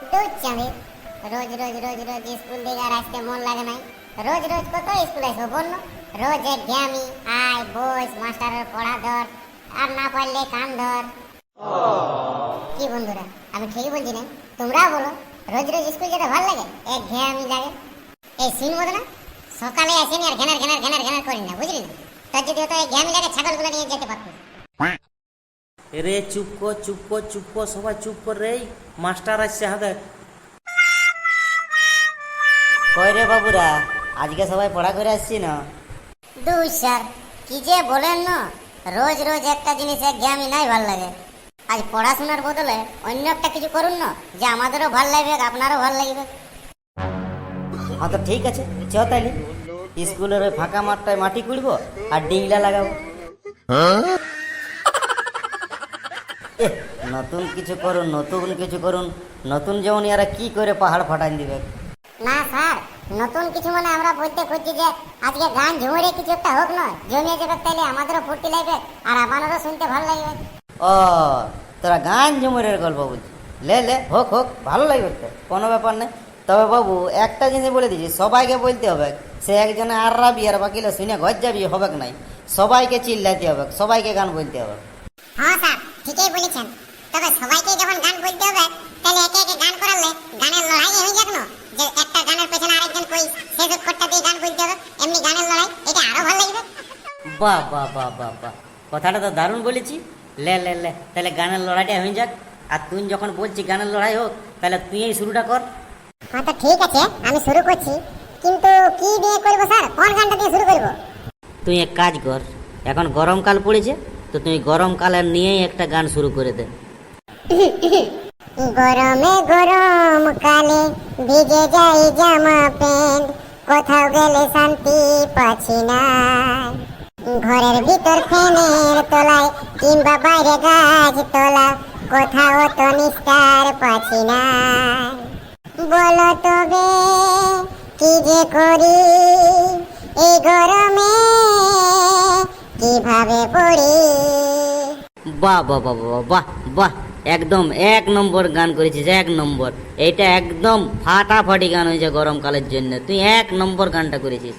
দূর চাঁদে রোজ রোজ রোজ রোজ স্কুল মন লাগে নাই। রোজ রোজ কত স্কুল আসব বলল? রোজ এক ঘ্যামি আয় বস পড়া ধর, আর না পারলে কান ধর। কি বন্ধুরা, আমি ঠিকই বলছি না? তোমরাও বলো, রোজ রোজ স্কুল যেতে ভালো লাগে? এক ঘ্যামি লাগে এই সিন না? সকালে আসেনি আর ঘেনার ঘেনার ঘেনার ঘেনার করি না বুঝলি না? তার যদি হতো এই ঘ্যামি লাগে ছাগলগুলো নিয়ে যেতে পারতো। রে চুপ কর চুপ কর চুপ কর সবাই চুপ কর রে মাস্টার আসছে হাতে। কই রে বাবুরা আজকে সবাই পড়া করে আসছি না? দুই স্যার কি যে বলেন না রোজ রোজ একটা জিনিস এক আমি নাই ভালো লাগে। আজ পড়াশোনার বদলে অন্য একটা কিছু করুন না যে আমাদেরও ভালো লাগবে আপনারও ভালো লাগবে। হ্যাঁ তো ঠিক আছে চ তাইলে। স্কুলের ওই ফাঁকা মাঠটায় মাটি কুড়বো আর ডিংলা লাগাবো। এহ, নতুন কিছু করুন নতুন কিছু করুন। নতুন যেমন এরা কি করে পাহাড় ফাটাই দিবে। না স্যার নতুন কিছু মানে আমরা বলতে খুঁজছি যে আজকে গান ঝুমুরে কিছু একটা হোক না জমিয়ে যাবে তাইলে আমাদেরও ফুর্তি লাগবে আর আপনারও শুনতে ভালো লাগবে। ও তোরা গান ঝুমুরের গল্প বলছি লে লে হোক হোক ভালো লাগবে তো কোনো ব্যাপার নেই তবে বাবু একটা জিনিস বলে দিচ্ছি সবাইকে বলতে হবে সে একজনে আর রাবি আর বাকিরা শুনে ঘর যাবি হবে নাই। সবাইকে চিল্লাতে হবে সবাইকে গান বলতে হবে। হ্যাঁ স্যার ঠিকই বলেছেন। তবে সবাইকে যখন গান বলতে হবে তাহলে একে একে গান করালে গানের লড়াই হয়ে যাক না যে একটা গানের পেছনে আরেকজন কই অক্ষরটা দিয়ে গান বলতে হবে এমনি গানের লড়াই এটা আরও ভালো লাগবে। বাহ বাহ বাহ বাহ বাহ। কথাটা তো দারুণ বলেছি। লে লে লে তাহলে গানের লড়াইটা হয়ে যাক। আর তুই যখন বলছি গানের লড়াই হোক তাহলে তুই এই শুরুটা কর। হ্যাঁ তো ঠিক আছে আমি শুরু করছি। কিন্তু কি দিয়ে করব স্যার? কোন গানটা দিয়ে শুরু করব? তুই এক কাজ কর এখন গরমকাল পড়েছে তো তুই গরমকালের নিয়েই একটা গান শুরু করে দে। গরমে গরম কালে ভিজে যাই জামা প্যান্ট, কোথাও গেলে শান্তি পাচ্ছি না। ঘরের ভিতর ফ্যানের তলায় কিংবা বাইরে গাছ তলা, কোথাও তো নিস্তার পাচ্ছি না। বলো তবে কি যে করি, এই গরমে কীভাবে পড়ি? বাহ বাহ বাহ বাহ বাহ বাহ একদম এক নম্বর গান করেছিস, এক নম্বর। এইটা একদম ফাটাফাটি গান হয়েছে গরমকালের জন্য। তুই এক নম্বর গানটা করেছিস।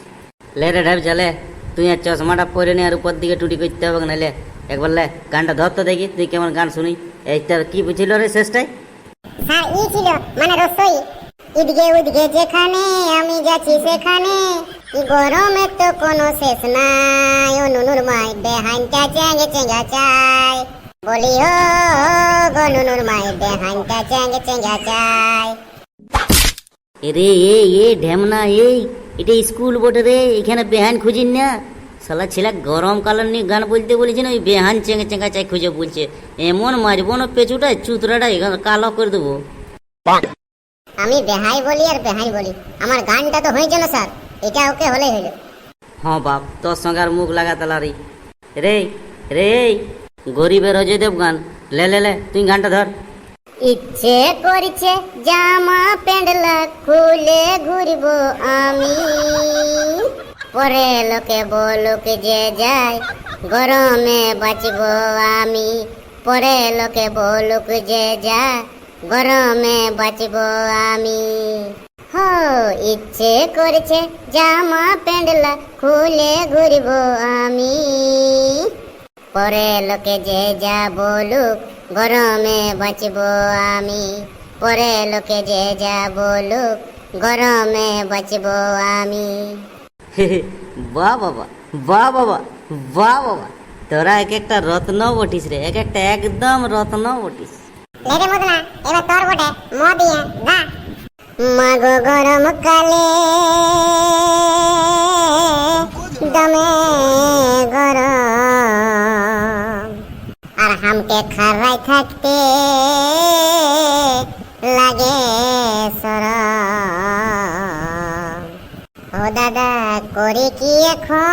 লে রে ঢাব চালে তুই আর চশমাটা পরে নে আর উপর দিকে টুটি করতে হবে না লে একবার লে, গানটা ধর তো দেখি, তুই কেমন গান শুনি। এইটা কি বুঝছিল রে শেষটাই স্যার ই ছিল মানে রসই। ইদগে উদগে যেখানে, আমি যাচ্ছি সেখানে। ই গরমে তো কোনো শেষ নাই। ও নুনুর মাই বেহাইনটা চেঙ্গে চেঙ্গা চাই। বলি ও গো নুনুর মাই বেহাইনটা চেঙ্গে চেঙ্গা চাই। রে এ এ ঢেমনা এই এটা স্কুল বটে রে এখানে বেহান খুঁজিন না? শালা ছেলে গরম গরমকালের নিয়ে গান বলতে বলেছি না ওই বেহান চেঙ্গা চেঙ্গা চাই খুঁজে বলছে। এমন মারবো না পেঁচুটাই চুতরাটাই কালো করে দেবো। আমি বেহাই বলি আর বেহাই বলি। আমার গানটা তো হয়েছে না স্যার। এটা ওকে হলেই হইল হ্যাঁ বাপ তোর সঙ্গে আর মুখ লাগাতে লারি। রে রে গরিবের অজয় দেব গান লে লে লে তুই গানটা ধর। ইচ্ছে করছে জামা প্যান্ডলা খুলে ঘুরবো আমি। পরে লোকে বলুক যে যায় গরমে বাঁচবো আমি। পরে লোকে বলুক যে যায় গরমে বাঁচবো আমি। হো ইচ্ছে করছে জামা প্যান্ডলা খুলে ঘুরবো আমি। পরে লোকে যে যা বলুক গরমে বাঁচব আমি। পরে লোকে যে যা বলুক গরমে বাঁচব আমি। বাহ বাবা বাহ বাবা বাহ বাবা তোরা এক একটা রত্ন বটিস রে এক একটা একদম রত্ন বটিস। লেরে মদনা এবার তোর বটে ম দিয়ে। গা গরম কালে দমে গরম। আর হামকে খারাই থাকতে লাগে সরম। ও দাদা, করি কি এখন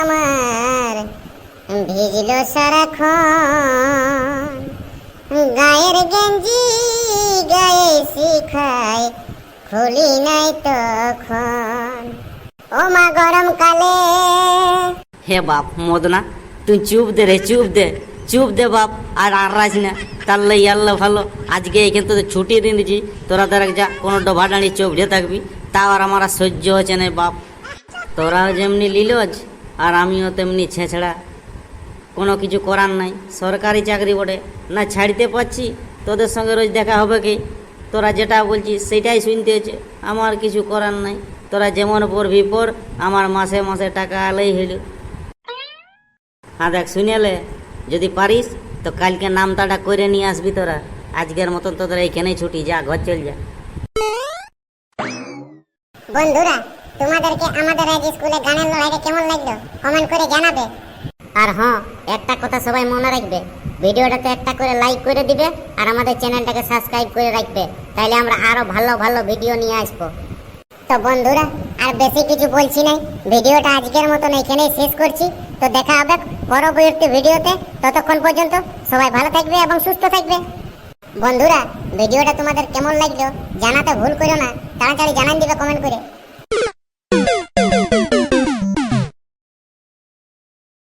আমার? ভিজলো সারাক্ষণ। গায়ের গেঞ্জি, গায়ে খুলি নাই তখন। ও মা, গরম কালে। হে বাপ, মদনা, তুই চুপ দে রে, চুপ দে চুপ দে বাপ, আর আর রাজ না। তার তাহলে ইয়াল্লা ভালো। আজকে এখান তো ছুটি দিন দিচ্ছি তোরা তোরা যা কোনো ডোভা ডাঁড়ি চোপ যে থাকবি তাও আর আমার সহ্য হচ্ছে না বাপ। তোরাও যেমনি লিলজ, আর আমিও তেমনি ছেঁচড়া। কোনো কিছু করার নাই, সরকারি চাকরি বটে। না ছাড়িতে পারছি, তোদের সঙ্গে রোজ দেখা হবে কি? তোরা যেটা বলছিস সেটাই শুনতে হচ্ছে। আমার কিছু করার নাই। তোরা যেমন পড়বি পড়। আমার মাসে মাসে টাকা আলেই হইল। হ্যাঁ দেখ শুনেলে যদি পারিস তো কালকে নামতাটা করে নিয়ে আসবি তোরা। আজকের মতন তোদের এইখানেই ছুটি। যা ঘর চল যা। বন্ধুরা তোমাদেরকে আমাদের আজ স্কুলে গানের লড়াইটা কেমন লাগল? কমেন্ট করে জানাবে। আর হ্যাঁ একটা কথা সবাই মনে রাখবে, ভিডিওটাতে একটা করে লাইক করে দিবে আর আমাদের চ্যানেলটাকে সাবস্ক্রাইব করে রাখবে তাহলে আমরা আরও ভালো ভালো ভিডিও নিয়ে আসব। তো বন্ধুরা, আর বেশি কিছু বলছি নাই, ভিডিওটা আজকের মতন এখানেই শেষ করছি। তো দেখা হবে পরবর্তী ভিডিওতে, ততক্ষণ পর্যন্ত সবাই ভালো থাকবে এবং সুস্থ থাকবে। বন্ধুরা, ভিডিওটা তোমাদের কেমন লাগল জানাতে ভুল করো না, তাড়াতাড়ি জানান দিবে কমেন্ট করে।